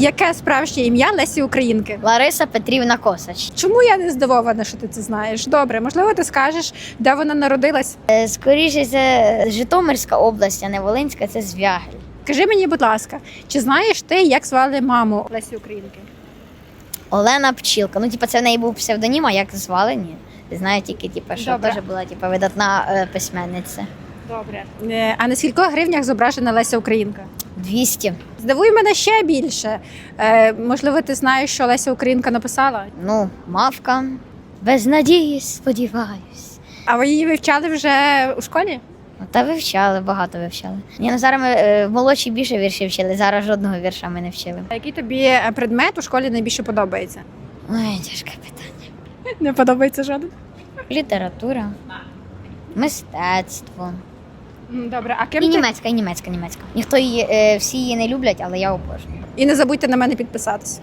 Яке справжнє ім'я Лесі Українки? Лариса Петрівна Косач. Чому я не здивована, що ти це знаєш? Добре, можливо, ти скажеш, де вона народилась. Е, Скоріше, це Житомирська область, а не Волинська, це Звягель. Скажи мені, будь ласка, чи знаєш ти, як звали маму Лесі Українки? Олена Пчілка. Ну, типа, це в неї був псевдонім, а як звали? Ні. Знаю тільки, типа, що Добре. теж була типа, видатна е, письменниця. Добре. Е, А на скількох гривнях зображена Леся Українка? 200. Здивуй мене ще більше. Е, можливо, ти знаєш, що Леся Українка написала? Ну, мавка. Без надії, сподіваюсь. А ви її вивчали вже у школі? Ну, Та вивчали, багато вивчали. Ні, ну зараз ми е, молодші більше віршів вчили, зараз жодного вірша ми не вчили. А який тобі е, предмет у школі найбільше подобається? Ой, тяжке питання. Не подобається жоден. Література, мистецтво. Добре, а ким І ти? німецька, і німецька, німецька. Ніхто її, е, всі її не люблять, але я обожнюю. І не забудьте на мене підписатися.